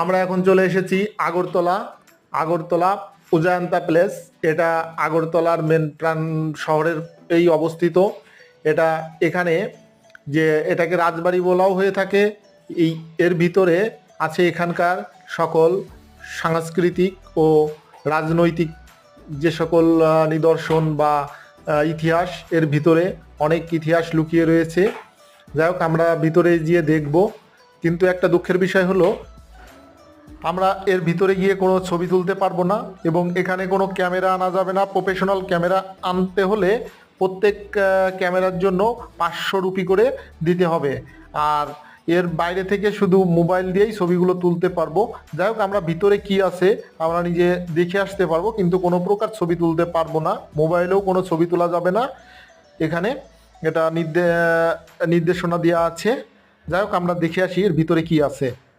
আমরা এখন চলে এসেছি আগরতলা আগরতলা উজায়ন্তা প্লেস। এটা আগরতলার মেন প্রাণ শহরের এই অবস্থিত। এটা এখানে যে এটাকে রাজবাড়ি বলাও হয়ে থাকে। এই এর ভিতরে আছে এখানকার সকল সাংস্কৃতিক ও রাজনৈতিক যে সকল নিদর্শন বা ইতিহাস, এর ভিতরে অনেক ইতিহাস লুকিয়ে রয়েছে। যাই হোক, আমরা ভিতরে গিয়ে দেখব। কিন্তু একটা দুঃখের বিষয় হলো আমরা এর ভিতরে গিয়ে কোনো ছবি তুলতে পারব না এবং এখানে কোনো ক্যামেরা আনা যাবে না। প্রফেশনাল ক্যামেরা আনতে হলে প্রত্যেক ক্যামেরার জন্য পাঁচশো রুপি করে দিতে হবে। আর এর বাইরে থেকে শুধু মোবাইল দিয়েই ছবিগুলো তুলতে পারব। যাই হোক, আমরা ভিতরে কি আছে, আমরা নিজে দেখে আসতে পারব, কিন্তু কোনো প্রকার ছবি তুলতে পারব না। মোবাইলেও কোনো ছবি তোলা যাবে না। এখানে এটা নির্দে- নির্দেশনা দেওয়া আছে। যাই হোক, আমরা দেখে আসি এর ভিতরে কি আছে।